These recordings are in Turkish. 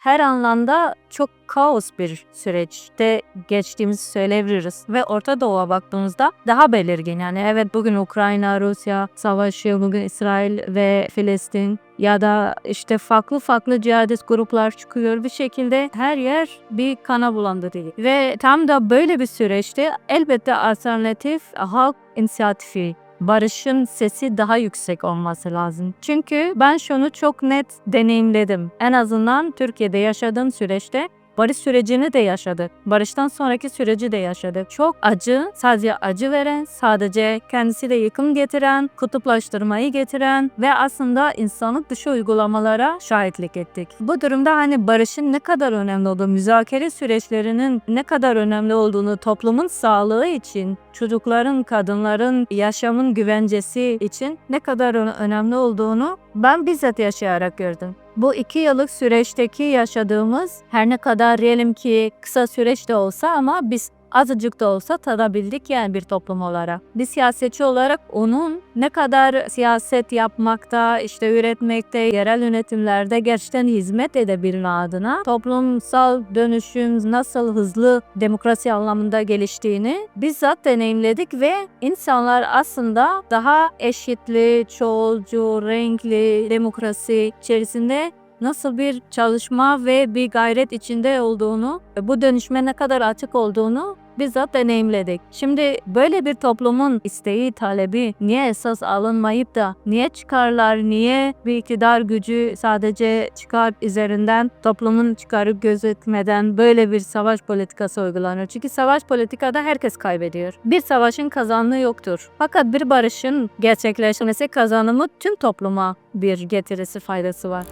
her anlamda çok kaos bir süreçte geçtiğimizi söyleyebiliriz. Ve Orta Doğu'ya baktığımızda daha belirgin. Yani evet bugün Ukrayna, Rusya savaşıyor, bugün İsrail ve Filistin ya da işte farklı farklı cihadist gruplar çıkıyor. Bir şekilde her yer bir kana bulandırıyor. Ve tam da böyle bir süreçte elbette alternatif halk inisiyatifi barışın sesi daha yüksek olması lazım. Çünkü ben şunu çok net deneyimledim. En azından Türkiye'de yaşadığım süreçte barış sürecini de yaşadık. Barıştan sonraki süreci de yaşadık. Çok acı, sadece acı veren, sadece kendisiyle yıkım getiren, kutuplaştırmayı getiren ve aslında insanlık dışı uygulamalara şahitlik ettik. Bu durumda hani barışın ne kadar önemli olduğu, müzakere süreçlerinin ne kadar önemli olduğunu toplumun sağlığı için, çocukların, kadınların yaşamın güvencesi için ne kadar önemli olduğunu ben bizzat yaşayarak gördüm. Bu iki yıllık süreçteki yaşadığımız her ne kadar diyelim ki kısa süreçte olsa ama biz azıcık da olsa tadabildik yani bir toplum olarak. Bir siyasetçi olarak onun ne kadar siyaset yapmakta, işte üretmekte, yerel yönetimlerde gerçekten hizmet edebilme adına toplumsal dönüşüm nasıl hızlı demokrasi anlamında geliştiğini bizzat deneyimledik ve insanlar aslında daha eşitli, çoğulcu, renkli demokrasi içerisinde nasıl bir çalışma ve bir gayret içinde olduğunu, bu dönüşme ne kadar açık olduğunu bizzat deneyimledik. Şimdi böyle bir toplumun isteği, talebi niye esas alınmayıp da niye çıkarlar, niye bir iktidar gücü sadece çıkar üzerinden toplumun çıkarı gözetmeden böyle bir savaş politikası uygulanıyor. Çünkü savaş politikada herkes kaybediyor. Bir savaşın kazananı yoktur. Fakat bir barışın gerçekleşmesi kazanımı tüm topluma bir getirisi faydası var.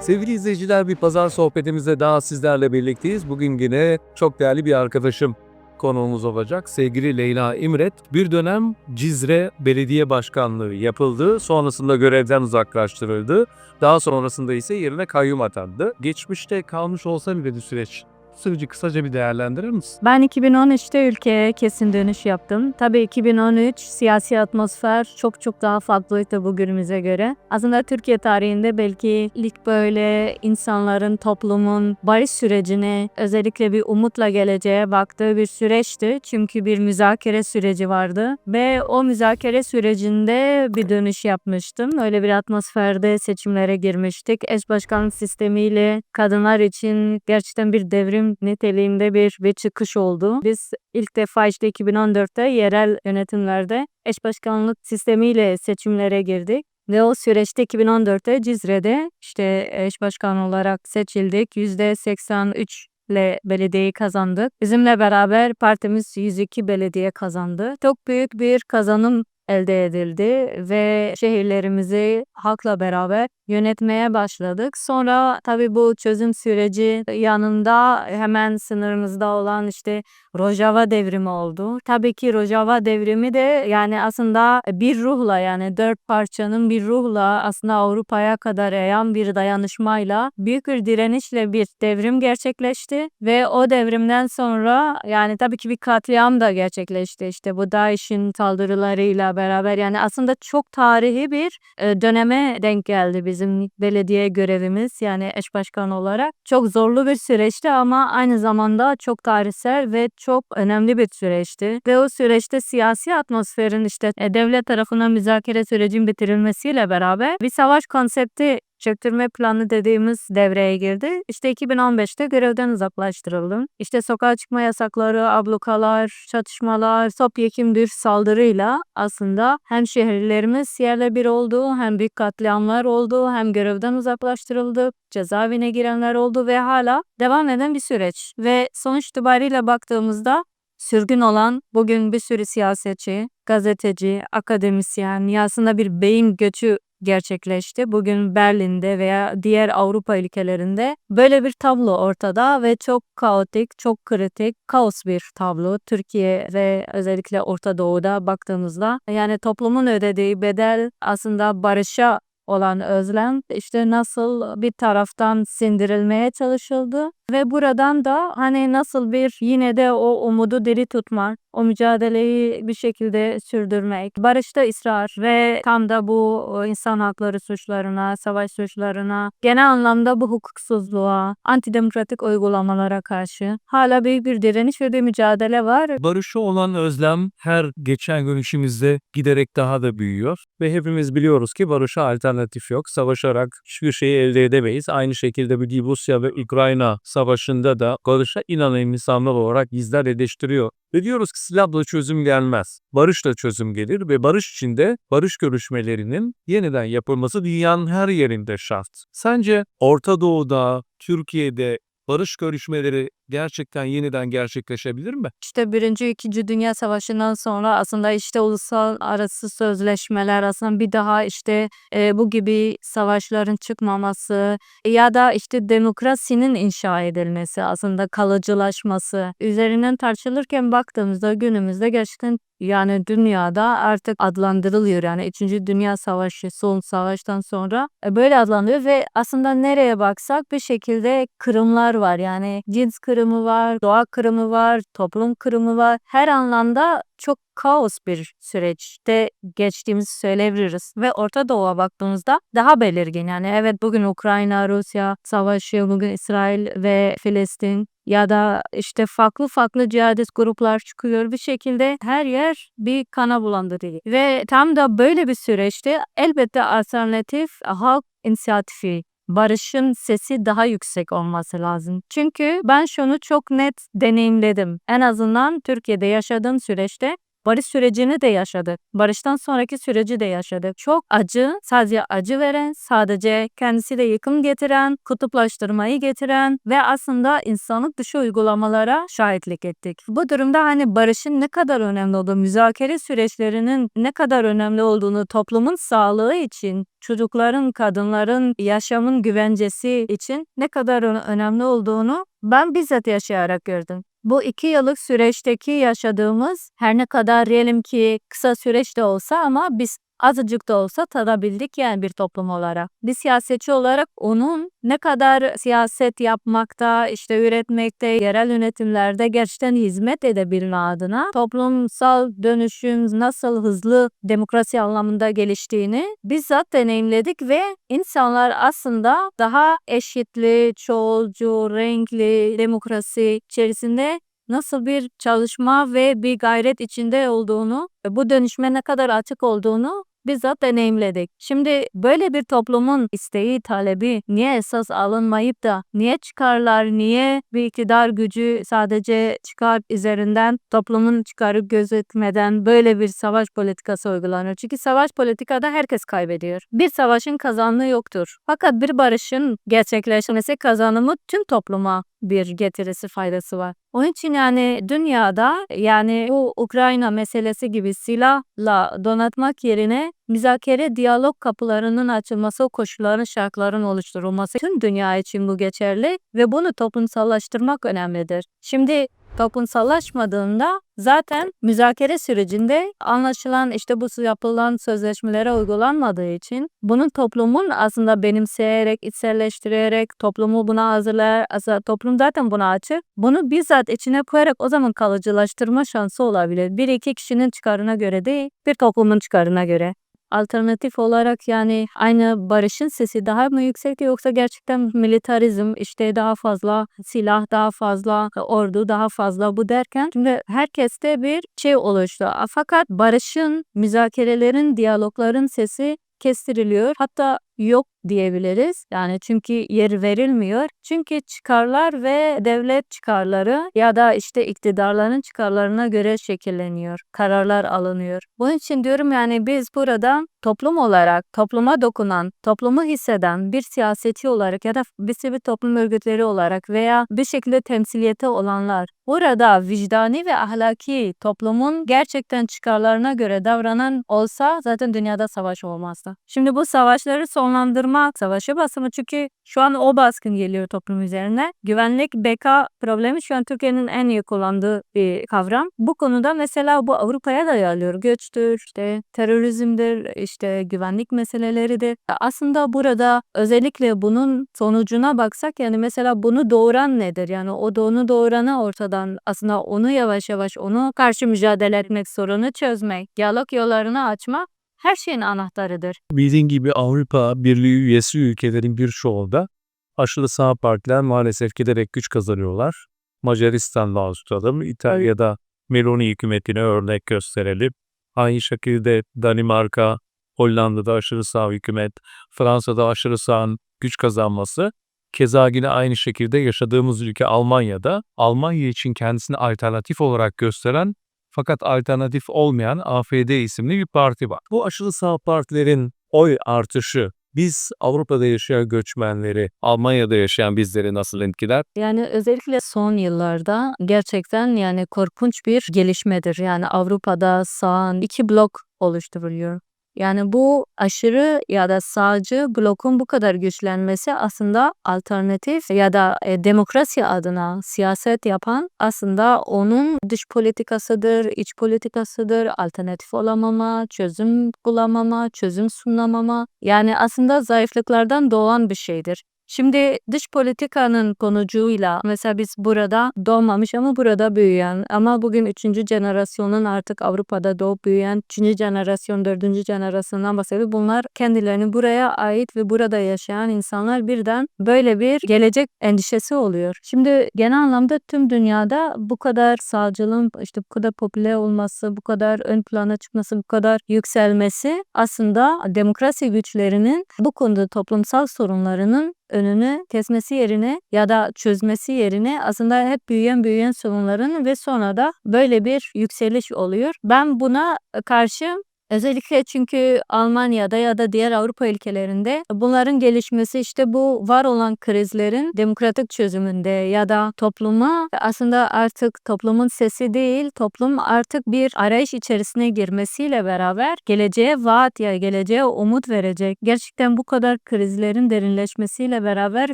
Sevgili izleyiciler bir pazar sohbetimizde daha sizlerle birlikteyiz. Bugün yine çok değerli bir arkadaşım konuğumuz olacak. Sevgili Leyla İmret. Bir dönem Cizre Belediye Başkanlığı yapıldı. Sonrasında görevden uzaklaştırıldı. Daha sonrasında ise yerine kayyum atandı. Geçmişte kalmış olsa bile süreç. Sırcı kısaca bir değerlendirir misin? Ben 2013'te ülkeye kesin dönüş yaptım. Tabii 2013 siyasi atmosfer çok çok daha farklıydı bugünümüze göre. Aslında Türkiye tarihinde belki ilk böyle insanların, toplumun barış sürecine özellikle bir umutla geleceğe baktığı bir süreçti. Çünkü bir müzakere süreci vardı ve o müzakere sürecinde bir dönüş yapmıştım. Öyle bir atmosferde seçimlere girmiştik. Eş başkanlık sistemiyle kadınlar için gerçekten bir devrim niteliğinde bir, bir çıkış oldu. Biz ilk defa işte 2014'te yerel yönetimlerde eş başkanlık sistemiyle seçimlere girdik. Ve o süreçte 2014'te Cizre'de işte eş başkan olarak seçildik. %83 ile belediyeyi kazandık. Bizimle beraber partimiz 102 belediye kazandı. Çok büyük bir kazanım elde edildi ve şehirlerimizi halkla beraber yönetmeye başladık. Sonra tabii bu çözüm süreci yanında hemen sınırımızda olan işte Rojava devrimi oldu. Tabii ki Rojava devrimi de yani aslında bir ruhla yani dört parçanın bir ruhla aslında Avrupa'ya kadar yayan bir dayanışmayla büyük bir direnişle bir devrim gerçekleşti ve o devrimden sonra yani tabii ki bir katliam da gerçekleşti. İşte bu DAEŞ'in saldırılarıyla beraber yani aslında çok tarihi bir e, döneme denk geldi bizim belediye görevimiz yani eş başkan olarak. Çok zorlu bir süreçti ama aynı zamanda çok tarihsel ve çok önemli bir süreçti. Ve o süreçte siyasi atmosferin işte e, devlet tarafından müzakere sürecin bitirilmesiyle beraber bir savaş konsepti çöktürme planı dediğimiz devreye girdi. İşte 2015'te görevden uzaklaştırıldım. İşte sokağa çıkma yasakları, ablukalar, çatışmalar, topyekun bir saldırıyla aslında hem şehirlerimiz yerle bir oldu, hem büyük katliamlar oldu, hem görevden uzaklaştırıldı, cezaevine girenler oldu ve hala devam eden bir süreç. Ve sonuç itibariyle baktığımızda sürgün olan bugün bir sürü siyasetçi, gazeteci, akademisyen, ya aslında bir beyin göçü gerçekleşti. Bugün Berlin'de veya diğer Avrupa ülkelerinde böyle bir tablo ortada ve çok kaotik, çok kritik, kaos bir tablo. Türkiye ve özellikle Orta Doğu'da baktığımızda yani toplumun ödediği bedel aslında barışa olan özlem işte nasıl bir taraftan sindirilmeye çalışıldı Ve buradan da hani nasıl bir yine de o umudu diri tutmak, o mücadeleyi bir şekilde sürdürmek, barışta ısrar ve tam da bu insan hakları suçlarına, savaş suçlarına, genel anlamda bu hukuksuzluğa, antidemokratik uygulamalara karşı hala büyük bir direniş ve bir mücadele var. Barışa olan özlem her geçen gün işimizde giderek daha da büyüyor ve hepimiz biliyoruz ki barışa alternatif yok. Savaşarak hiçbir şeyi elde edemeyiz. Aynı şekilde bir Rusya ve Ukrayna savaşında da barışa inanan insanlar olarak bizler eleştiriyor. Ve diyoruz ki silahla çözüm gelmez. Barışla çözüm gelir ve barış içinde barış görüşmelerinin yeniden yapılması dünyanın her yerinde şart. Sence Orta Doğu'da, Türkiye'de barış görüşmeleri gerçekten yeniden gerçekleşebilir mi? İşte Birinci, İkinci Dünya Savaşı'ndan sonra aslında işte ulusal arası sözleşmeler aslında bir daha işte e, bu gibi savaşların çıkmaması ya da işte demokrasinin inşa edilmesi aslında kalıcılaşması üzerinden tartışılırken baktığımızda günümüzde gerçekten yani dünyada artık adlandırılıyor yani 3. Dünya Savaşı son savaştan sonra e, böyle adlandırıyor ve aslında nereye baksak bir şekilde kırımlar var yani cins kırımı var, doğa kırımı var, toplum kırımı var. Her anlamda çok kaos bir süreçte geçtiğimizi söyleyebiliriz. Ve Orta Doğu'ya baktığımızda daha belirgin. Yani evet bugün Ukrayna, Rusya savaşı, bugün İsrail ve Filistin ya da işte farklı farklı cihadist gruplar çıkıyor. Bir şekilde her yer bir kana bulandırıyor. Ve tam da böyle bir süreçte elbette alternatif halk inisiyatifi barışın sesi daha yüksek olması lazım. Çünkü ben şunu çok net deneyimledim. En azından Türkiye'de yaşadığım süreçte barış sürecini de yaşadık. Barıştan sonraki süreci de yaşadık. Çok acı, sadece acı veren, sadece kendisiyle yıkım getiren, kutuplaştırmayı getiren ve aslında insanlık dışı uygulamalara şahitlik ettik. Bu durumda hani barışın ne kadar önemli olduğu, müzakere süreçlerinin ne kadar önemli olduğunu toplumun sağlığı için, çocukların, kadınların yaşamın güvencesi için ne kadar önemli olduğunu ben bizzat yaşayarak gördüm. Bu iki yıllık süreçteki yaşadığımız her ne kadar diyelim ki kısa süreç de olsa ama biz azıcık da olsa tadabildik yani bir toplum olarak. Bir siyasetçi olarak onun ne kadar siyaset yapmakta, işte üretmekte, yerel yönetimlerde gerçekten hizmet edebilme adına toplumsal dönüşüm nasıl hızlı demokrasi anlamında geliştiğini bizzat deneyimledik ve insanlar aslında daha eşitli, çoğulcu, renkli demokrasi içerisinde nasıl bir çalışma ve bir gayret içinde olduğunu, bu dönüşme ne kadar açık olduğunu bizzat deneyimledik. Şimdi böyle bir toplumun isteği, talebi niye esas alınmayıp da niye çıkarlar, niye bir iktidar gücü sadece çıkar üzerinden toplumun çıkarı gözetmeden böyle bir savaş politikası uygulanıyor. Çünkü savaş politikada herkes kaybediyor. Bir savaşın kazananı yoktur. Fakat bir barışın gerçekleşmesi kazanımı tüm topluma bir getirisi faydası var. Onun için yani dünyada yani bu Ukrayna meselesi gibi silahla donatmak yerine müzakere diyalog kapılarının açılması, koşulların şartların oluşturulması tüm dünya için bu geçerli ve bunu toplumsallaştırmak önemlidir. Şimdi toplumsallaşmadığında zaten müzakere sürecinde anlaşılan işte bu yapılan sözleşmelere uygulanmadığı için bunun toplumun aslında benimseyerek, içselleştirerek toplumu buna hazırlayarak, aslında toplum zaten buna açık. Bunu bizzat içine koyarak o zaman kalıcılaştırma şansı olabilir. Bir iki kişinin çıkarına göre değil, bir toplumun çıkarına göre alternatif olarak yani aynı barışın sesi daha mı yüksekti yoksa gerçekten militarizm işte daha fazla silah daha fazla ordu daha fazla bu derken şimdi herkeste bir şey oluştu. Fakat barışın, müzakerelerin, diyalogların sesi kestiriliyor. Hatta yok diyebiliriz. Yani çünkü yer verilmiyor. Çünkü çıkarlar ve devlet çıkarları ya da işte iktidarların çıkarlarına göre şekilleniyor. Kararlar alınıyor. Bunun için diyorum yani biz burada toplum olarak topluma dokunan, toplumu hisseden bir siyaseti olarak ya da bir sivil toplum örgütleri olarak veya bir şekilde temsiliyete olanlar burada vicdani ve ahlaki toplumun gerçekten çıkarlarına göre davranan olsa zaten dünyada savaş olmazdı. Şimdi bu savaşları son sonlandırma savaşı basımı. Çünkü şu an o baskın geliyor toplum üzerine. Güvenlik, beka problemi şu an Türkiye'nin en iyi kullandığı bir kavram. Bu konuda mesela bu Avrupa'ya da yayılıyor. Göçtür, işte terörizmdir, işte güvenlik meseleleridir. Aslında burada özellikle bunun sonucuna baksak yani mesela bunu doğuran nedir? Yani o doğunu doğuranı ortadan aslında onu yavaş yavaş onu karşı mücadele etmek, sorunu çözmek, diyalog yollarını açmak her şeyin anahtarıdır. Bildiğin gibi Avrupa Birliği üyesi ülkelerin birçoğunda aşırı sağ partiler maalesef giderek güç kazanıyorlar. Macaristan'dan tutalım, İtalya'da Meloni hükümetine örnek gösterelim. Aynı şekilde Danimarka, Hollanda'da aşırı sağ hükümet, Fransa'da aşırı sağın güç kazanması. Keza yine aynı şekilde yaşadığımız ülke Almanya'da Almanya için kendisini alternatif olarak gösteren fakat alternatif olmayan AFD isimli bir parti var. Bu aşırı sağ partilerin oy artışı biz Avrupa'da yaşayan göçmenleri, Almanya'da yaşayan bizleri nasıl etkiler? Yani özellikle son yıllarda gerçekten yani korkunç bir gelişmedir. Yani Avrupa'da sağın iki blok oluşturuluyor. Yani bu aşırı ya da sağcı blokun bu kadar güçlenmesi aslında alternatif ya da e, demokrasi adına siyaset yapan aslında onun dış politikasıdır, iç politikasıdır, alternatif olamama, çözüm bulamama, çözüm sunamama. Yani aslında zayıflıklardan doğan bir şeydir. Şimdi dış politikanın konucuyla mesela biz burada doğmamış ama burada büyüyen ama bugün üçüncü jenerasyonun artık Avrupa'da doğup büyüyen üçüncü jenerasyon, dördüncü jenerasyondan bahsediyor. Bunlar kendilerini buraya ait ve burada yaşayan insanlar birden böyle bir gelecek endişesi oluyor. Şimdi genel anlamda tüm dünyada bu kadar sağcılığın işte bu kadar popüler olması, bu kadar ön plana çıkması, bu kadar yükselmesi aslında demokrasi güçlerinin bu konuda toplumsal sorunlarının önünü kesmesi yerine ya da çözmesi yerine aslında hep büyüyen büyüyen sorunların ve sonra da böyle bir yükseliş oluyor. Ben buna karşı Özellikle çünkü Almanya'da ya da diğer Avrupa ülkelerinde bunların gelişmesi işte bu var olan krizlerin demokratik çözümünde ya da topluma aslında artık toplumun sesi değil toplum artık bir arayış içerisine girmesiyle beraber geleceğe vaat ya geleceğe umut verecek. Gerçekten bu kadar krizlerin derinleşmesiyle beraber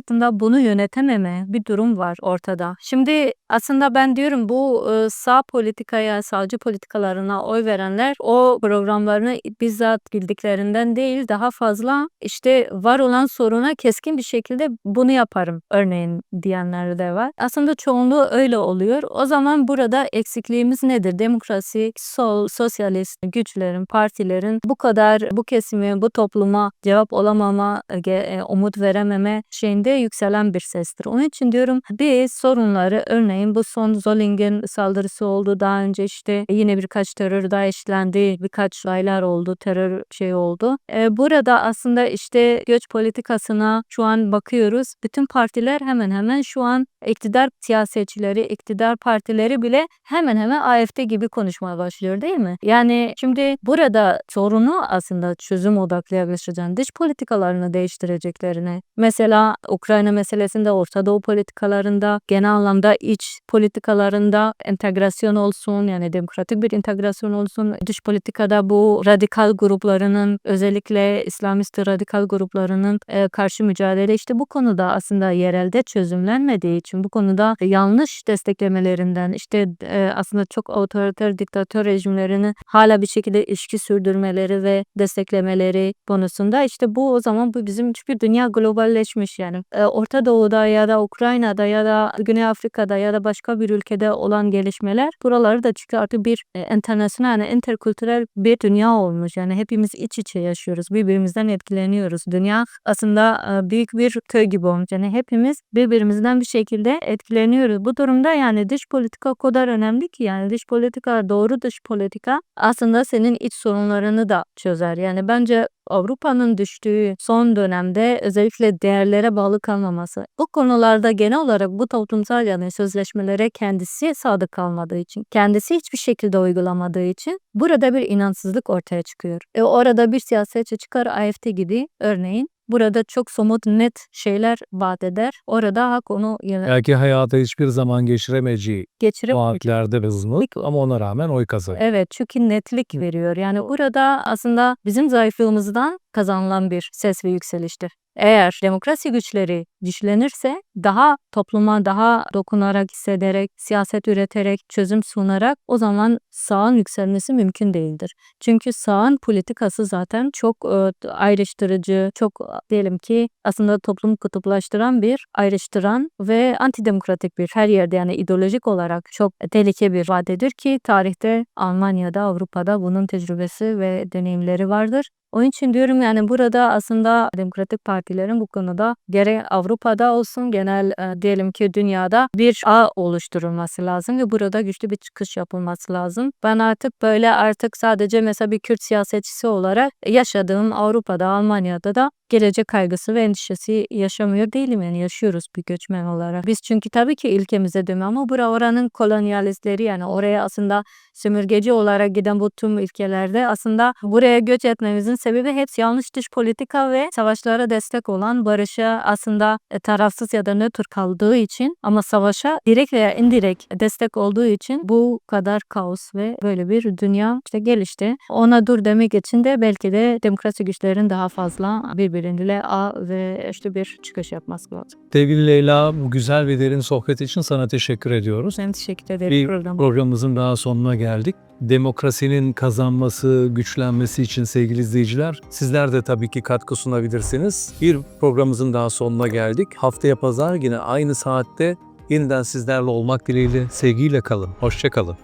aslında bunu yönetememe bir durum var ortada. Şimdi aslında ben diyorum bu sağ politikaya, sağcı politikalarına oy verenler o programlarını bizzat bildiklerinden değil daha fazla işte var olan soruna keskin bir şekilde bunu yaparım örneğin diyenler de var. Aslında çoğunluğu öyle oluyor. O zaman burada eksikliğimiz nedir? Demokrasi, sol, sosyalist güçlerin, partilerin bu kadar bu kesimi, bu topluma cevap olamama, e, umut verememe şeyinde yükselen bir sestir. Onun için diyorum biz sorunları örneğin bu son Zollingen saldırısı oldu. Daha önce işte yine birkaç terör daha işlendi. Birkaç olaylar oldu. Terör şey oldu. Ee, burada aslında işte göç politikasına şu an bakıyoruz. Bütün partiler hemen hemen şu an iktidar siyasetçileri, iktidar partileri bile hemen hemen AFD gibi konuşmaya başlıyor değil mi? Yani şimdi burada sorunu aslında çözüm odaklı yaklaşacaksın. Dış politikalarını değiştireceklerine. Mesela Ukrayna meselesinde, Orta Doğu politikalarında, genel anlamda iç politikalarında entegrasyon olsun yani demokratik bir entegrasyon olsun. Dış politikada bu radikal gruplarının özellikle İslamist radikal gruplarının e, karşı mücadele işte bu konuda aslında yerelde çözümlenmediği için bu konuda yanlış desteklemelerinden işte e, aslında çok otoriter diktatör rejimlerini hala bir şekilde ilişki sürdürmeleri ve desteklemeleri konusunda işte bu o zaman bu bizim çünkü dünya globalleşmiş yani. E, Orta Doğu'da ya da Ukrayna'da ya da Güney Afrika'da ya da başka bir ülkede olan gelişmeler buraları da çünkü artık bir e, internasyonel yani interkültürel bir dünya olmuş. Yani hepimiz iç içe yaşıyoruz birbirimizden etkileniyoruz. Dünya aslında e, büyük bir köy gibi olmuş. Yani hepimiz birbirimizden bir şekilde etkileniyoruz. Bu durumda yani dış politika o kadar önemli ki yani dış politika doğru dış politika aslında senin iç sorunlarını da çözer. Yani bence Avrupa'nın düştüğü son dönemde özellikle değerlere bağlı kalmaması. Bu konularda genel olarak bu toplumsal yani sözleşmelere kendisi sadık kalmadığı için, kendisi hiçbir şekilde uygulamadığı için burada bir inançsızlık ortaya çıkıyor. E orada bir siyasetçi çıkar AFD gibi örneğin burada çok somut net şeyler vaat eder. Orada hak onu yine Belki hayata hiçbir zaman geçiremeyeceği geçirip vaatlerde hızlılık ama ona rağmen oy kazanıyor. Evet çünkü netlik veriyor. Yani orada aslında bizim zayıflığımızdan kazanılan bir ses ve yükseliştir. Eğer demokrasi güçleri güçlenirse daha topluma daha dokunarak, hissederek, siyaset üreterek, çözüm sunarak o zaman sağın yükselmesi mümkün değildir. Çünkü sağın politikası zaten çok e, ayrıştırıcı, çok e, diyelim ki aslında toplumu kutuplaştıran bir ayrıştıran ve antidemokratik bir her yerde yani ideolojik olarak çok tehlikeli bir vadedir ki tarihte Almanya'da, Avrupa'da bunun tecrübesi ve deneyimleri vardır. Onun için diyorum yani burada aslında demokratik partilerin bu konuda gerek Avrupa'da olsun genel e, diyelim ki dünyada bir ağ oluşturulması lazım ve burada güçlü bir çıkış yapılması lazım. Ben artık böyle artık sadece mesela bir Kürt siyasetçisi olarak yaşadığım Avrupa'da, Almanya'da da gelecek kaygısı ve endişesi yaşamıyor değilim yani yaşıyoruz bir göçmen olarak. Biz çünkü tabii ki ülkemize dönüyor ama bura oranın kolonyalistleri yani oraya aslında sömürgeci olarak giden bu tüm ülkelerde aslında buraya göç etmemizin sebebi hepsi yanlış dış politika ve savaşlara destek olan barışa aslında e, tarafsız ya da nötr kaldığı için ama savaşa direkt veya indirekt destek olduğu için bu kadar kaos ve böyle bir dünya işte gelişti. Ona dur demek için de belki de demokrasi güçlerin daha fazla birbiriyle ağ ve işte bir çıkış yapması lazım. Sevgili Leyla bu güzel ve derin sohbet için sana teşekkür ediyoruz. Ben teşekkür ederim Bir programı. programımızın daha sonuna geldik. Demokrasinin kazanması, güçlenmesi için sevgili izleyiciler sizler de tabii ki katkı sunabilirsiniz. Bir programımızın daha sonuna geldik. Haftaya pazar yine aynı saatte yeniden sizlerle olmak dileğiyle sevgiyle kalın. Hoşçakalın.